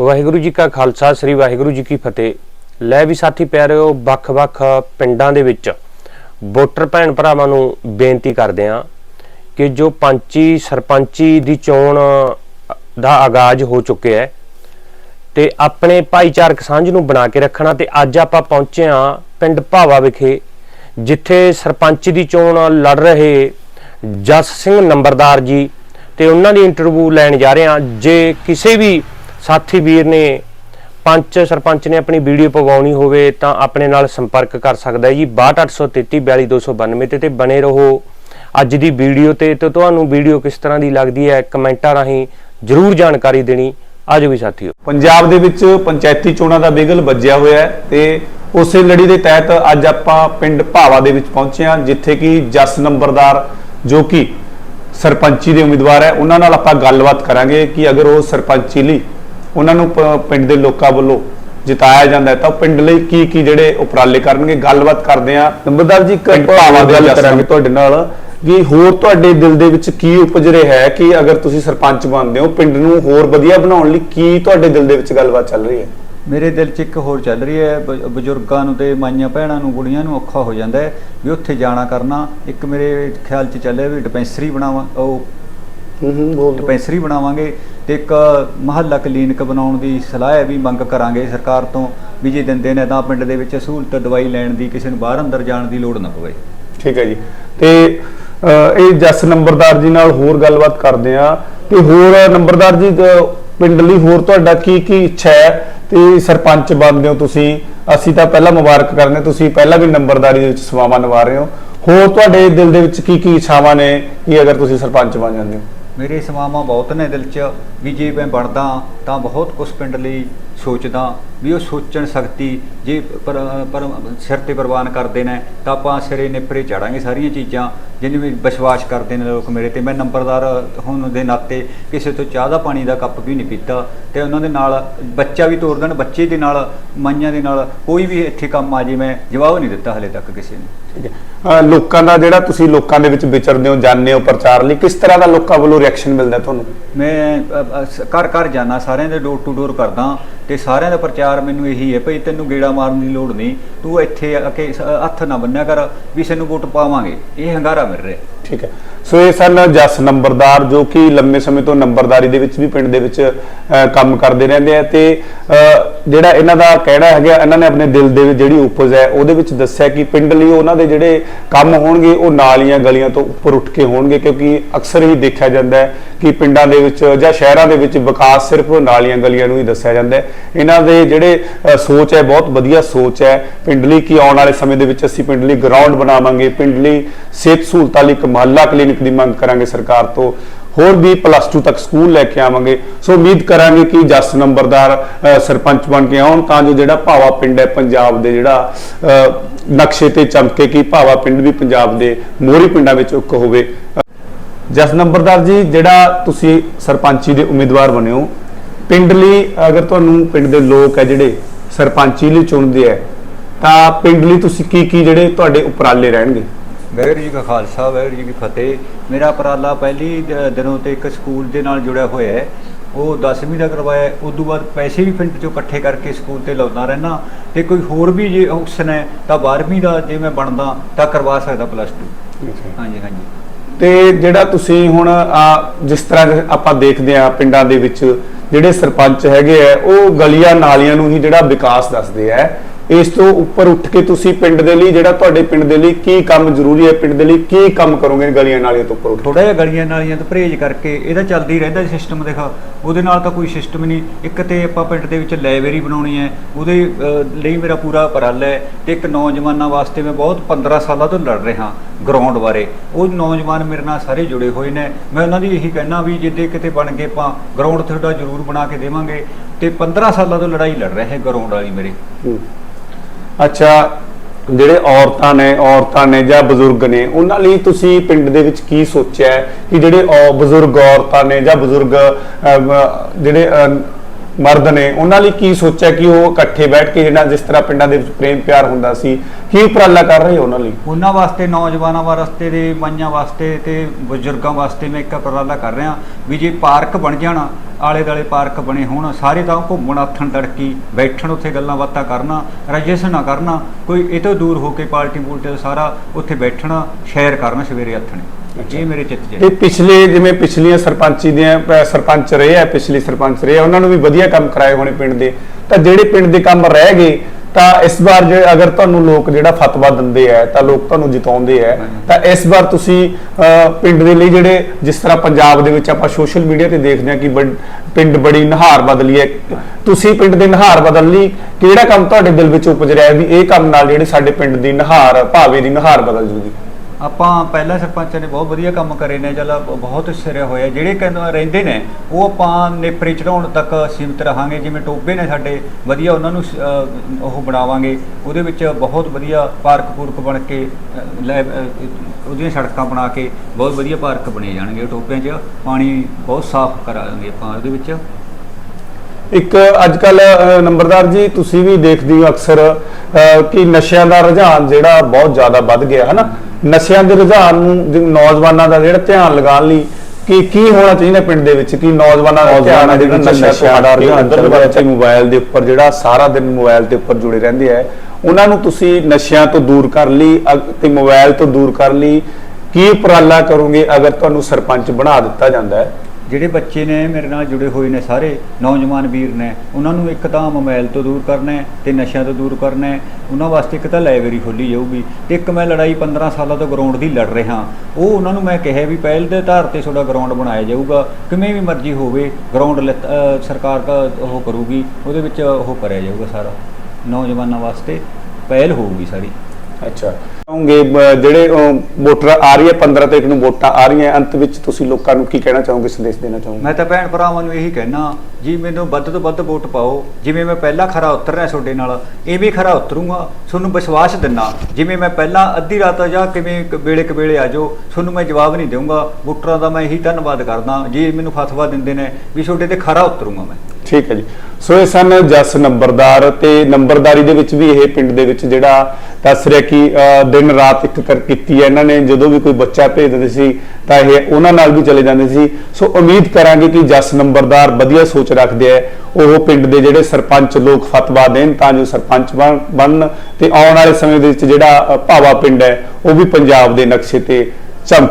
ਵਾਹਿਗੁਰੂ ਜੀ ਕਾ ਖਾਲਸਾ, ਸ੍ਰੀ ਵਾਹਿਗੁਰੂ ਜੀ ਕੀ ਫਤਿਹ। ਲੈ ਵੀ ਸਾਥੀ ਪਿਆਰਿਓ, ਵੱਖ-ਵੱਖ ਪਿੰਡਾਂ ਦੇ ਵਿੱਚ ਵੋਟਰ ਭੈਣ ਭਰਾਵਾਂ ਨੂੰ ਬੇਨਤੀ ਕਰਦੇ ਹਾਂ ਕਿ ਜੋ ਪੰਚੀ, ਸਰਪੰਚੀ ਦੀ ਚੋਣ ਦਾ ਆਗਾਜ਼ ਹੋ ਚੁੱਕਿਆ ਹੈ ਤੇ ਆਪਣੇ ਭਾਈਚਾਰਕ ਸਾਂਝ ਨੂੰ ਬਣਾ ਕੇ ਰੱਖਣਾ ਤੇ ਅੱਜ ਆਪਾਂ ਪਹੁੰਚੇ ਹਾਂ ਪਿੰਡ ਭਾਵਾ ਵਿਖੇ, ਜਿੱਥੇ ਸਰਪੰਚ ਦੀ ਚੋਣ ਲੜ ਰਹੇ ਜਸ ਸਿੰਘ ਨੰਬਰਦਾਰ ਜੀ ਤੇ ਉਹਨਾਂ ਦੀ ਇੰਟਰਵਿਊ ਲੈਣ ਜਾ ਰਹੇ ਹਾਂ। ਜੇ ਕਿਸੇ ਵੀ ਸਾਥੀ ਵੀਰ ਨੇ ਪੰਚ ਸਰਪੰਚ ਨੇ ਆਪਣੀ ਵੀਡੀਓ ਪਵਾਉਣੀ ਹੋਵੇ ਤਾਂ ਆਪਣੇ ਨਾਲ ਸੰਪਰਕ ਕਰ ਸਕਦਾ ਹੈ ਜੀ। 6283342292 ਤੇ ਤੇ ਬਣੇ ਰਹੋ। ਅੱਜ ਦੀ ਵੀਡੀਓ ਤੇ ਤੇ ਤੁਹਾਨੂੰ ਵੀਡੀਓ ਕਿਸ ਤਰ੍ਹਾਂ ਦੀ ਲੱਗਦੀ ਹੈ, ਕਮੈਂਟਾਂ ਰਾਹੀਂ ਜਰੂਰ ਜਾਣਕਾਰੀ ਦੇਣੀ। ਆਜੋ ਵੀ ਸਾਥੀਓ। ਪੰਜਾਬ ਦੇ ਵਿੱਚ ਪੰਚਾਇਤੀ ਚੋਣਾਂ ਦਾ ਬਿਗਲ ਵੱਜਿਆ ਹੋਇਆ ਹੈ ਤੇ ਉਸੇ ਲੜੀ ਦੇ ਤਹਿਤ ਅੱਜ ਆਪਾਂ ਪਿੰਡ ਭਾਵਾ ਦੇ ਵਿੱਚ ਪਹੁੰਚੇ ਹਾਂ, ਜਿੱਥੇ ਕਿ ਜਸ ਨੰਬਰਦਾਰ ਜੋ ਕਿ ਸਰਪੰਚੀ ਦੇ ਉਮੀਦਵਾਰ ਹੈ, ਉਹਨਾਂ ਨਾਲ ਆਪਾਂ ਗੱਲਬਾਤ ਕਰਾਂਗੇ ਕਿ ਅਗਰ ਉਹ ਸਰਪੰਚੀ ਲਈ ਉਹਨਾਂ ਨੂੰ ਪਿੰਡ ਦੇ ਲੋਕਾਂ ਵੱਲੋਂ ਜਿਤਾਇਆ ਜਾਂਦਾ ਤਾਂ ਪਿੰਡ ਲਈ ਕੀ ਕੀ ਜਿਹੜੇ ਉਪਰਾਲੇ ਕਰਨਗੇ ਗੱਲਬਾਤ ਕਰਦੇ ਹਾਂ। ਨੰਬਰਦਾਰ ਜੀ ਇੱਕ ਭਾਵਾ ਦੇ ਗੱਲ ਕਰਾਂਗੇ ਤੁਹਾਡੇ ਨਾਲ ਕਿ ਹੋਰ ਤੁਹਾਡੇ ਦਿਲ ਦੇ ਵਿੱਚ ਕੀ ਉਪਜ ਰਿਹਾ ਹੈ ਕਿ ਅਗਰ ਤੁਸੀਂ ਸਰਪੰਚ ਬਣਦੇ ਹੋ ਪਿੰਡ ਨੂੰ ਹੋਰ ਵਧੀਆ ਬਣਾਉਣ ਲਈ ਕੀ ਤੁਹਾਡੇ ਦਿਲ ਦੇ ਵਿੱਚ ਗੱਲਬਾਤ ਚੱਲ ਰਹੀ ਹੈ? ਮੇਰੇ ਦਿਲ 'ਚ ਇੱਕ ਹੋਰ ਚੱਲ ਰਹੀ ਹੈ। ਬਜ਼ੁਰਗਾਂ ਨੂੰ ਤੇ ਮਾਈਆਂ ਭੈਣਾਂ ਨੂੰ ਕੁੜੀਆਂ ਨੂੰ ਔਖਾ ਹੋ ਜਾਂਦਾ ਹੈ ਵੀ ਉੱਥੇ ਜਾਣਾ ਕਰਨਾ। ਇੱਕ ਮੇਰੇ ਖਿਆਲ 'ਚ ਚੱਲਿਆ ਵੀ ਡਿਪੈਂਸਰੀ ਬਣਾਵਾਂ ਉਹ ਹੂੰ ਹੂੰ ਬੋਲ ਡਿਪੈਂਸਰੀ ਬਣਾਵਾਂਗੇ। ਤੇ ਇੱਕ ਮਹੱਲਾ ਕਲੀਨਿਕ ਬਣਾਉਣ ਦੀ ਸਲਾਹ ਹੈ ਵੀ ਮੰਗ ਕਰਾਂਗੇ ਸਰਕਾਰ ਤੋਂ ਵੀ ਜੇ ਦਿੰਦੇ ਨੇ ਤਾਂ ਪਿੰਡ ਦੇ ਵਿੱਚ ਸਹੂਲਤ ਦਵਾਈ ਲੈਣ ਦੀ ਕਿਸੇ ਨੂੰ ਬਾਹਰ ਅੰਦਰ ਜਾਣ ਦੀ ਲੋੜ ਨਾ ਪਵੇ। ਠੀਕ ਹੈ ਜੀ। ਤੇ ਇਹ ਜਸ ਨੰਬਰਦਾਰ ਜੀ ਨਾਲ ਹੋਰ ਗੱਲਬਾਤ ਕਰਦੇ ਆ ਤੇ ਹੋਰ ਨੰਬਰਦਾਰ ਜੀ ਪਿੰਡ ਲਈ ਹੋਰ ਤੁਹਾਡਾ ਕੀ ਕੀ ਇੱਛਾ ਹੈ? ਤੇ ਸਰਪੰਚ ਬਣਦੇ ਹੋ ਤੁਸੀਂ। ਅਸੀਂ ਤਾਂ ਪਹਿਲਾਂ ਮੁਬਾਰਕ ਕਰਨੇ ਤੁਸੀਂ ਪਹਿਲਾਂ ਵੀ ਨੰਬਰਦਾਰੀ ਦੇ ਵਿੱਚ ਸੇਵਾਵਾਂ ਨਿਭਾ ਰਹੇ ਹੋ। ਹੋਰ ਤੁਹਾਡੇ ਦਿਲ ਦੇ ਵਿੱਚ ਕੀ ਕੀ ਇੱਛਾਵਾਂ ਨੇ? ਕਿ ਅਗਰ ਤੁਸੀਂ ਸਰਪੰਚ ਬਣ ਜਾਂਦੇ ਹੋ? ਮੇਰੇ ਸਮਾਵਾਂ ਬਹੁਤ ਨੇ ਦਿਲ 'ਚ, ਵੀ ਜੇ ਮੈਂ ਬਣਦਾ ਤਾਂ ਬਹੁਤ ਕੁਝ ਪਿੰਡ ਲਈ ਸੋਚਦਾ ਵੀ ਉਹ ਸੋਚਣ ਸ਼ਕਤੀ ਜੇ ਪਰ ਪਰ ਸਿਰ ਤੇ ਪ੍ਰਵਾਨ ਕਰਦੇ ਨੇ ਤਾਂ ਆਪਾਂ ਸਿਰੇ ਨਿਪਰੇ ਚੜਾਂਗੇ ਸਾਰੀਆਂ ਚੀਜ਼ਾਂ। ਜਿੰਨੇ ਵੀ ਵਿਸ਼ਵਾਸ ਕਰਦੇ ਨੇ ਲੋਕ ਮੇਰੇ ਤੇ। ਮੈਂ ਨੰਬਰਦਾਰ ਹੋਣ ਦੇ ਨਾਤੇ ਕਿਸੇ ਤੋਂ ਚਾਹ ਦਾ ਪਾਣੀ ਦਾ ਕੱਪ ਵੀ ਨਹੀਂ ਪੀਤਾ ਤੇ ਉਹਨਾਂ ਦੇ ਨਾਲ ਬੱਚਾ ਵੀ ਤੋਰ ਦੇਣ ਬੱਚੇ ਦੇ ਨਾਲ ਮਾਈਆਂ ਦੇ ਨਾਲ ਕੋਈ ਵੀ ਇੱਥੇ ਕੰਮ ਆ ਜੇ ਮੈਂ ਜਵਾਬ ਨਹੀਂ ਦਿੱਤਾ ਹਲੇ ਤੱਕ ਕਿਸੇ ਨੂੰ। ਠੀਕ ਹੈ। ਲੋਕਾਂ ਦਾ ਜਿਹੜਾ ਤੁਸੀਂ ਲੋਕਾਂ ਦੇ ਵਿੱਚ ਵਿਚਰਦੇ ਹੋ ਜਾਣਦੇ ਹੋ ਪ੍ਰਚਾਰ ਲਈ ਕਿਸ ਤਰ੍ਹਾਂ ਦਾ ਲੋਕਾਂ ਵੱਲੋਂ ਰਿਐਕਸ਼ਨ ਮਿਲਦਾ ਤੁਹਾਨੂੰ? ਮੈਂ ਘਰ ਘਰ ਜਾਣਾ ਸਾਰਿਆਂ ਦੇ ਡੋਰ ਟੂ ਡੋਰ ਕਰਦਾ। ਤੇ ਸਾਰਿਆਂ ਦਾ ਪ੍ਰਚਾਰ ਮੈਨੂੰ ਇਹੀ ਹੈ ਭਈ ਤੈਨੂੰ ਗੇੜਾ ਮਾਰਨ ਦੀ ਲੋੜ ਨਹੀਂ ਤੂੰ ਇੱਥੇ ਆ ਕੇ ਹੱਥ ਨਾ ਬੰਨਿਆ ਕਰ ਵੀ ਸਾਨੂੰ ਵੋਟ ਪਾਵਾਂਗੇ। ਇਹ ਹੰਗਾਰਾ ਮਿਲ ਰਿਹਾ। ਠੀਕ ਹੈ। ਸੋ ਇਹ ਸਨ ਜਸ ਨੰਬਰਦਾਰ ਜੋ ਕਿ ਲੰਮੇ ਸਮੇਂ ਤੋਂ ਨੰਬਰਦਾਰੀ ਦੇ ਵਿੱਚ ਵੀ ਪਿੰਡ ਦੇ ਵਿੱਚ ਕੰਮ ਕਰਦੇ ਰਹਿੰਦੇ ਆ ਤੇ ਅਹ, ਜਿਹੜਾ ਇਹਨਾਂ ਦਾ ਕਹਿਣਾ ਹੈਗਾ ਇਹਨਾਂ ਨੇ ਆਪਣੇ ਦਿਲ ਦੇ ਵਿੱਚ ਜਿਹੜੀ ਉਪਜ ਹੈ ਉਹਦੇ ਵਿੱਚ ਦੱਸਿਆ ਕਿ ਪਿੰਡ ਲਈ ਉਹਨਾਂ ਦੇ ਜਿਹੜੇ ਕੰਮ ਹੋਣਗੇ ਉਹ ਨਾਲੀਆਂ ਗਲੀਆਂ ਤੋਂ ਉੱਪਰ ਉੱਠ ਕੇ ਹੋਣਗੇ ਕਿਉਂਕਿ ਅਕਸਰ ਹੀ ਦੇਖਿਆ ਜਾਂਦਾ ਹੈ ਕਿ ਪਿੰਡਾਂ ਦੇ ਵਿੱਚ ਜਾਂ ਸ਼ਹਿਰਾਂ ਦੇ ਵਿੱਚ ਵਿਕਾਸ ਸਿਰਫ ਨਾਲੀਆਂ ਗਲੀਆਂ ਨੂੰ ਹੀ ਦੱਸਿਆ ਜਾਂਦਾ ਹੈ। ਇਹਨਾਂ ਦੇ ਜਿਹੜੇ ਸੋਚ ਹੈ, ਬਹੁਤ ਵਧੀਆ ਸੋਚ ਹੈ। ਪਿੰਡ ਲਈ ਕਿ ਆਉਣ ਵਾਲੇ ਸਮੇਂ ਦੇ ਵਿੱਚ ਅਸੀਂ ਪਿੰਡ ਲਈ ਗਰਾਊਂਡ ਬਣਾਵਾਂਗੇ, ਪਿੰਡ ਲਈ ਸਿਹਤ ਸਹੂਲਤਾਂ ਲਈ ਇੱਕ ਮਹੱਲਾ ਕਲੀਨਿਕ ਦੀ ਮੰਗ ਕਰਾਂਗੇ ਸਰਕਾਰ ਤੋਂ। ਹੋਰ ਵੀ ਪਲੱਸ 2 ਤੱਕ ਸਕੂਲ ਲੈ ਕੇ ਆਵਾਂਗੇ। ਸੋ ਉਮੀਦ ਕਰਾਂਗੇ ਕਿ ਜਸ ਨੰਬਰਦਾਰ ਸਰਪੰਚ ਬਣ ਕੇ ਆਉਣ ਤਾਂ ਜੋ ਜਿਹੜਾ ਭਾਵਾ ਪਿੰਡ ਹੈ ਪੰਜਾਬ ਦੇ ਜਿਹੜਾ ਨਕਸ਼ੇ ਤੇ ਚਮਕੇ ਕਿ ਭਾਵਾ ਪਿੰਡ ਵੀ ਪੰਜਾਬ ਦੇ ਮੋਹਰੀ ਪਿੰਡਾਂ ਵਿੱਚ ਇੱਕ ਹੋਵੇ। ਜਸ ਨੰਬਰਦਾਰ ਜੀ ਜਿਹੜਾ ਤੁਸੀਂ ਸਰਪੰਚੀ ਦੇ ਉਮੀਦਵਾਰ ਬਣੇ ਹੋ ਪਿੰਡ ਲਈ ਅਗਰ ਤੁਹਾਨੂੰ ਪਿੰਡ ਦੇ ਲੋਕ ਹੈ ਜਿਹੜੇ ਸਰਪੰਚੀ ਲਈ ਚੁਣਦੇ ਹੈ ਤਾਂ ਪਿੰਡ ਲਈ ਤੁਸੀਂ ਕੀ ਕੀ ਜਿਹੜੇ ਤੁਹਾਡੇ ਉਪਰਾਲੇ ਰਹਿਣਗੇ? ਵਾਹਿਗੁਰੂ ਜੀ ਕਾ ਖਾਲਸਾ ਵਾਹਿਗੁਰੂ ਜੀ ਕੀ ਫਤਿਹ। ਮੇਰਾ ਉਪਰਾਲਾ ਪਹਿਲੀ ਦਿਨੋਂ ਤੇ ਇੱਕ ਸਕੂਲ ਦੇ ਨਾਲ ਜੁੜਿਆ ਹੋਇਆ ਹੈ। ਉਹ 10ਵੀਂ ਦਾ ਕਰਵਾਇਆ। ਉਸ ਤੋਂ ਬਾਅਦ ਪੈਸੇ ਵੀ ਪਿੰਡ ਚੋਂ ਇਕੱਠੇ ਕਰਕੇ ਸਕੂਲ ਤੇ ਲਾਉਂਦਾ ਰਹਿਣਾ ਤੇ ਕੋਈ ਹੋਰ ਵੀ ਜੇ ਆਪਸ਼ਨ ਹੈ ਤਾਂ 12ਵੀਂ ਦਾ ਜੇ ਮੈਂ ਬਣਦਾ ਤਾਂ ਕਰਵਾ ਸਕਦਾ ਪਲੱਸ 2 ਹਾਂਜੀ ਹਾਂਜੀ। ਤੇ ਜਿਹੜਾ ਤੁਸੀਂ ਹੁਣ ਆ, ਜਿਸ ਤਰ੍ਹਾਂ ਆਪਾਂ ਦੇਖਦੇ ਆ ਪਿੰਡਾਂ ਦੇ ਵਿੱਚ ਜਿਹੜੇ ਸਰਪੰਚ ਹੈਗੇ ਆ ਉਹ ਗਲੀਆਂ ਨਾਲੀਆਂ ਨੂੰ ਹੀ ਜਿਹੜਾ ਵਿਕਾਸ ਦੱਸਦੇ ਆ। ਇਸ ਤੋਂ ਉੱਪਰ ਉੱਠ ਕੇ ਤੁਸੀਂ ਪਿੰਡ ਦੇ ਲਈ ਜਿਹੜਾ ਤੁਹਾਡੇ ਪਿੰਡ ਦੇ ਲਈ ਕੀ ਕੰਮ ਜ਼ਰੂਰੀ ਹੈ ਪਿੰਡ ਦੇ ਲਈ ਕੀ ਕੰਮ ਕਰੋਗੇ ਗਲੀਆਂ ਨਾਲੀਆਂ ਤੋਂ ਉੱਪਰ ਉੱਠ? ਥੋੜਾ ਜਿਹਾ ਗਲੀਆਂ ਨਾਲੀਆਂ ਤੋਂ ਪਰਹੇਜ਼ ਕਰਕੇ ਇਹਦਾ ਚੱਲਦੀ ਰਹਿੰਦਾ ਸਿਸਟਮ ਦੇਖਾ। ਉਹਦੇ ਨਾਲ ਤਾਂ ਕੋਈ ਸਿਸਟਮ ਨਹੀਂ। ਇੱਕ ਤੇ ਆਪਾਂ ਪਿੰਡ ਦੇ ਵਿੱਚ ਲਾਇਬ੍ਰੇਰੀ ਬਣਾਉਣੀ ਹੈ। ਉਹਦੇ ਲਈ ਮੇਰਾ ਪੂਰਾ ਉਪਰਾਲਾ ਹੈ ਤੇ ਇੱਕ ਨੌਜਵਾਨਾਂ ਵਾਸਤੇ ਮੈਂ ਬਹੁਤ 15 ਸਾਲਾਂ ਤੋਂ ਲੜ ਰਿਹਾ ਗਰਾਊਂਡ ਬਾਰੇ। ਉਹ ਨੌਜਵਾਨ ਮੇਰੇ ਨਾਲ ਸਾਰੇ ਜੁੜੇ ਹੋਏ ਨੇ। ਮੈਂ ਉਹਨਾਂ ਦੀ ਇਹੀ ਕਹਿਣਾ ਵੀ ਜਿੱਦੇ ਕਿਤੇ ਬਣ ਗਏ ਆਪਾਂ ਗਰਾਊਂਡ ਤੁਹਾਡਾ ਜ਼ਰੂਰ ਬਣਾ ਕੇ ਦੇਵਾਂਗੇ। ਤੇ 15 ਸਾਲਾਂ ਤੋਂ ਲੜਾਈ ਲੜ ਰਿਹਾ ਹੈ ਗਰਾਊਂਡ ਵਾਲੀ ਮੇਰੇ। ਅੱਛਾ ਜਿਹੜੇ ਔਰਤਾਂ ਨੇ ਔਰਤਾਂ ਨੇ ਜਾਂ ਬਜ਼ੁਰਗ ਨੇ ਉਹਨਾਂ ਲਈ ਤੁਸੀਂ ਪਿੰਡ ਦੇ ਵਿੱਚ ਕੀ ਸੋਚਿਆ ਹੈ ਕਿ ਜਿਹੜੇ ਔ- ਬਜ਼ੁਰਗ ਔਰਤਾਂ ਨੇ ਜਾਂ ਬਜ਼ੁਰਗ ਅਮ, ਜਿਹੜੇ ਅਮ, ਮਰਦ ਨੇ। ਉਹਨਾਂ ਲਈ ਕੀ ਸੋਚਿਆ ਕਿ ਉਹ ਇਕੱਠੇ ਬੈਠ ਕੇ ਜਿਹੜਾ ਜਿਸ ਤਰ੍ਹਾਂ ਪਿੰਡਾਂ ਦੇ ਵਿੱਚ ਪ੍ਰੇਮ ਪਿਆਰ ਹੁੰਦਾ ਸੀ, ਕੀ ਉਪਰਾਲਾ ਕਰ ਰਹੇ ਉਹਨਾਂ ਲਈ? ਉਹਨਾਂ ਵਾਸਤੇ, ਨੌਜਵਾਨਾਂ ਵਾਸਤੇ ਦੇ ਮਾਈਆਂ ਵਾਸਤੇ ਤੇ ਬਜ਼ੁਰਗਾਂ ਵਾਸਤੇ ਮੈਂ ਇੱਕ ਉਪਰਾਲਾ ਕਰ ਰਿਹਾ ਵੀ ਜੇ ਪਾਰਕ ਬਣ ਜਾਣਾ ਆਲੇ ਦਾਲੇ ਪਾਰਕ ਬਣੇ ਹੋਣ, ਸਾਰੇ ਤਾਂ ਘੁੰਮਣ, ਆਥਣ, ਤੜਕੀ ਬੈਠਣ, ਉੱਥੇ ਗੱਲਾਂ ਬਾਤਾਂ ਕਰਨਾ, ਰਜਿਸ ਨਾ ਕਰਨਾ, ਕੋਈ ਇਹ ਤੋਂ ਦੂਰ ਹੋ ਕੇ ਪਾਰਟੀ ਪੂਲਟੀ ਸਾਰਾ ਉੱਥੇ ਬੈਠਣਾ, ਸ਼ੇਅਰ ਕਰਨਾ ਸਵੇਰੇ ਆਥਣੇ। ਇਹ ਮੇਰੇ ਚਿੱਤ 'ਚ ਹੈ। ਤੇ ਪਿਛਲੇ ਜਿਵੇਂ ਪਿਛਲੀਆਂ ਸਰਪੰਚੀ ਦੀਆਂ ਅਹ ਸਰਪੰਚ ਰਹੇ ਆ ਪਿਛਲੇ ਸਰਪੰਚ ਰਹੇ ਆ ਉਹਨਾਂ ਨੂੰ ਵੀ ਵਧੀਆ ਕੰਮ ਕਰਾਏ ਹੋਣੇ ਪਿੰਡ ਦੇ। ਤਾਂ ਜਿਹੜੇ ਪਿੰਡ ਦੇ ਕੰਮ ਰਹਿ ਗਏ ਤਾਂ ਇਸ ਵਾਰ ਜੇ ਅਗਰ ਤੁਹਾਨੂੰ ਲੋਕ ਜਿਹੜਾ ਫਤਵਾ ਦਿੰਦੇ ਆ ਤਾਂ ਲੋਕ ਤੁਹਾਨੂੰ ਜਿਤਾਉਂਦੇ ਆ। ਤਾਂ ਇਸ ਵਾਰ ਤੁਸੀਂ ਅਹ, ਪਿੰਡ ਦੇ ਲਈ ਜਿਹੜੇ ਜਿਸ ਤਰ੍ਹਾਂ ਪੰਜਾਬ ਦੇ ਵਿੱਚ ਆਪਾਂ ਸੋਸ਼ਲ ਮੀਡੀਆ ਤੇ ਦੇਖਦੇ ਆ ਕਿ ਬੜ- ਪਿੰਡ ਬੜੀ ਨਹਾਰ ਬਦਲੀ ਹੈ। ਤੁਸੀਂ ਪਿੰਡ ਦੇ ਨਹਾਰ ਬਦਲਣ ਲਈ ਕਿਹੜਾ ਕੰਮ ਤੁਹਾਡੇ ਦਿਲ ਵਿੱਚ ਉਪਜ ਰਿਹਾ ਵੀ ਇਹ ਕੰਮ ਨਾਲ ਜਿਹੜੇ ਸਾਡੇ ਪਿੰਡ ਦੀ ਨਹਾਰ ਭਾਵੇਂ ਦੀ ਨਹਾਰ ਬਦਲ ਜੂਗੀ? ਆਪਾਂ ਪਹਿਲਾਂ ਸਰਪੰਚਾਂ ਨੇ ਬਹੁਤ ਵਧੀਆ ਕੰਮ ਕਰੇ ਨੇ, ਚਲ ਬਹੁਤ ਸਿਰੇ ਹੋਇਆ ਜਿਹੜੇ ਕਹਿੰਦੇ ਰਹਿੰਦੇ ਨੇ, ਉਹ ਆਪਾਂ ਨੇਪਰੇ ਚੜਾਉਣ ਤੱਕ ਸੀਮਿਤ ਰਹਾਂਗੇ। ਜਿਵੇਂ ਟੋਬੇ ਨੇ ਸਾਡੇ, ਵਧੀਆ ਉਹਨਾਂ ਨੂੰ ਉਹ ਬਣਾਵਾਂਗੇ। ਉਹਦੇ ਵਿੱਚ ਬਹੁਤ ਵਧੀਆ ਪਾਰਕ ਪੂਰਕ ਬਣ ਕੇ ਲੈ- ਉਹਦੀਆਂ ਸੜਕਾਂ ਬਣਾ ਕੇ ਬਹੁਤ ਵਧੀਆ ਪਾਰਕ ਬਣੇ ਜਾਣਗੇ। ਟੋਬਿਆਂ 'ਚ ਪਾਣੀ ਬਹੁਤ ਸਾਫ਼ ਕਰਾਂਗੇ ਆਪਾਂ ਉਹਦੇ ਵਿੱਚ। ਇੱਕ ਅੱਜ ਕੱਲ ਨੰਬਰਦਾਰ ਜੀ, ਤੁਸੀਂ ਵੀ ਦੇਖਦੇ ਹੋ ਅਕਸਰ ਕਿ ਨਸ਼ਿਆਂ ਦਾ ਰੁਝਾਨ ਜਿਹੜਾ ਬਹੁਤ ਜ਼ਿਆਦਾ ਵੱਧ ਗਿਆ ਹੈ ਨਾ ਨਸ਼ਿਆਂ ਦੇ ਰੁਝਾਨ ਨੂੰ ਨੌਜਵਾਨਾਂ ਦਾ ਜਿਹੜਾ ਧਿਆਨ ਲਗਾਉਣ ਲਈ ਕਿ ਕੀ ਹੋਣਾ ਚਾਹੀਦਾ ਪਿੰਡ ਦੇ ਵਿੱਚ? ਕਿ ਨੌਜਵਾਨਾਂ ਦਾ ਧਿਆਨ ਜਿਹੜਾ ਨਸ਼ਿਆਂ ਦਾ ਰੁਝਾਨ ਚੱਲ ਰਿਹਾ ਹੈ ਮੋਬਾਈਲ ਦੇ ਉੱਪਰ ਜਿਹੜਾ ਸਾਰਾ ਦਿਨ ਮੋਬਾਈਲ ਦੇ ਉੱਪਰ ਜੁੜੇ ਰਹਿੰਦੇ ਆ ਉਹਨਾਂ ਨੂੰ ਤੁਸੀਂ ਨਸ਼ਿਆਂ ਤੋਂ ਦੂਰ ਕਰ ਲਈ ਤੇ ਮੋਬਾਈਲ ਤੋਂ ਦੂਰ ਕਰ ਲਈ ਕੀ ਉਪਰਾਲਾ ਕਰੋਗੇ ਅਗਰ ਤੁਹਾਨੂੰ ਸਰਪੰਚ ਬਣਾ ਦਿੱਤਾ ਜਾਂਦਾ ਹੈ? ਜਿਹੜੇ ਬੱਚੇ ਨੇ ਮੇਰੇ ਨਾਲ ਜੁੜੇ ਹੋਏ ਨੇ ਸਾਰੇ ਨੌਜਵਾਨ ਵੀਰ ਨੇ, ਉਹਨਾਂ ਨੂੰ ਇੱਕ ਤਾਂ ਮੋਬਾਈਲ ਤੋਂ ਦੂਰ ਕਰਨਾ ਹੈ ਤੇ ਨਸ਼ਿਆਂ ਤੋਂ ਦੂਰ ਕਰਨਾ ਹੈ। ਉਹਨਾਂ ਵਾਸਤੇ ਇੱਕ ਤਾਂ ਲਾਇਬ੍ਰੇਰੀ ਖੋਲੀ ਜਾਊਗੀ ਤੇ ਇੱਕ ਮੈਂ ਲੜਾਈ 15 ਸਾਲਾਂ ਤੋਂ ਗਰਾਊਂਡ ਦੀ ਲੜ ਰਿਹਾ ਉਹ ਉਹਨਾਂ ਨੂੰ ਮੈਂ ਕਿਹਾ ਵੀ ਪਹਿਲ ਦੇ ਆਧਾਰ ਤੇ ਤੁਹਾਡਾ ਗਰਾਊਂਡ ਬਣਾਇਆ ਜਾਊਗਾ। ਕਿਵੇਂ ਵੀ ਮਰਜ਼ੀ ਹੋਵੇ, ਗਰਾਊਂਡ ਸਰਕਾਰ ਦਾ ਉਹ ਕਰੂਗੀ, ਉਹਦੇ ਵਿੱਚ ਉਹ ਕਰਿਆ ਜਾਊਗਾ ਸਾਰਾ। ਨੌਜਵਾਨਾਂ ਵਾਸਤੇ ਪਹਿਲ ਹੋਊਗੀ ਸਾਰੀ। ਅੱਛਾ। ਕਹੋਗੇ ਜਿਹੜੇ ਅਹ, ਵੋਟਰ ਆ ਰਹੀ ਹੈ 15 ਤਰੀਕ ਨੂੰ ਵੋਟਾਂ ਆ ਰਹੀਆਂ ਅੰਤ ਵਿੱਚ ਤੁਸੀਂ ਲੋਕਾਂ ਨੂੰ ਕੀ ਕਹਿਣਾ ਚਾਹੋਗੇ ਸੰਦੇਸ਼ ਦੇਣਾ ਚਾਹੋਗੇ? ਮੈਂ ਤਾਂ ਭੈਣ ਭਰਾਵਾਂ ਨੂੰ ਇਹੀ ਕਹਿਣਾ ਜੀ ਮੈਨੂੰ ਵੱਧ ਤੋਂ ਵੱਧ ਵੋਟ ਪਾਓ ਜਿਵੇਂ ਮੈਂ ਪਹਿਲਾਂ ਖਰਾ ਉਤਰ ਰਿਹਾ ਤੁਹਾਡੇ ਨਾਲ ਐਵੇਂ ਖਰਾ ਉਤਰੂੰਗਾ ਤੁਹਾਨੂੰ ਵਿਸ਼ਵਾਸ ਦਿੰਨਾ ਜਿਵੇਂ ਮੈਂ ਪਹਿਲਾਂ ਅੱਧੀ ਰਾਤ ਜਾਂ ਕਿਵੇਂ ਕ- ਵੇਲੇ ਕਵੇਲੇ ਆ ਜਾਓ ਤੁਹਾਨੂੰ ਮੈਂ ਜਵਾਬ ਨਹੀਂ ਦੇਵਾਂਗਾ ਵੋਟਰਾਂ ਦਾ ਮੈਂ ਇਹੀ ਧੰਨਵਾਦ ਕਰਦਾ ਜੇ ਮੈਨੂੰ ਫਤਵਾ ਦਿੰਦੇ ਨੇ ਵੀ ਤੁਹਾਡੇ ਤੇ ਖਰਾ ਉਤਰੂੰਗਾ ਮੈਂ। ਠੀਕ ਹੈ ਜੀ। ਸੋ ਇਹ ਸਨ ਜਸ ਨੰਬਰਦਾਰ ਤੇ ਨੰਬਰਦਾਰੀ ਦੇ ਵਿੱਚ ਵੀ ਇਹ ਪਿੰਡ ਦੇ ਵਿੱਚ ਜਿਹੜਾ ਦੱਸ ਰਿਹਾ ਕਿ ਦਿਨ ਰਾਤ ਇੱਕ ਕਰ ਕੀਤੀ ਹੈ ਇਹਨਾਂ ਨੇ। ਜਦੋਂ ਵੀ ਕੋਈ ਬੱਚਾ ਭੇਜ ਦਿੰਦੇ ਸੀ ਤਾਂ ਇਹ ਉਹਨਾਂ ਨਾਲ ਵੀ ਚਲੇ ਜਾਂਦੇ ਸੀ। ਸੋ ਉਮੀਦ ਕਰਾਂਗੇ ਕਿ ਜਸ ਨੰਬਰਦਾਰ ਵਧੀਆ ਸੋਚ ਰੱਖਦੇ ਆ ਉਹ ਪਿੰਡ ਦੇ ਜਿਹੜੇ ਸਰਪੰਚ ਲੋਕ ਫਤਵਾ ਦੇਣ ਤਾਂ ਜੋ ਸਰਪੰਚ ਬਣ- ਬਣਨ ਤੇ ਆਉਣ ਵਾਲੇ ਸਮੇਂ ਦੇ ਵਿੱਚ ਜਿਹੜਾ ਭਾਵਾ ਪਿੰਡ ਹੈ, ਉਹ ਵੀ ਪੰਜਾਬ ਦੇ ਨਕਸ਼ੇ ਤੇ ਚਮਕ